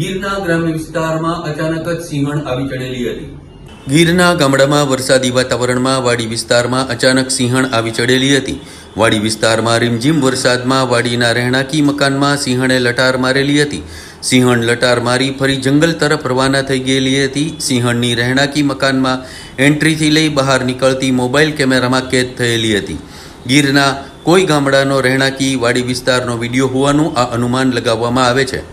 ગીરના ગ્રામ્ય વિસ્તારમાં અચાનક જ સિંહણ આવી ચડેલી હતી. ગીરના ગામડામાં વરસાદી વાતાવરણમાં વાડી વિસ્તારમાં અચાનક સિંહણ આવી ચડેલી હતી. વાડી વિસ્તારમાં રીમઝીમ વરસાદમાં વાડીના રહેણાંકી મકાનમાં સિંહણે લટાર મારેલી હતી. સિંહણ લટાર મારી ફરી જંગલ તરફ રવાના થઈ ગયેલી હતી. સિંહણની રહેણાંકી મકાનમાં એન્ટ્રીથી લઈ બહાર નીકળતી મોબાઈલ કેમેરામાં કેદ થયેલી હતી. ગીરના કોઈ ગામડાનો રહેણાંકી વાડી વિસ્તારનો વીડિયો હોવાનું આ અનુમાન લગાવવામાં આવે છે.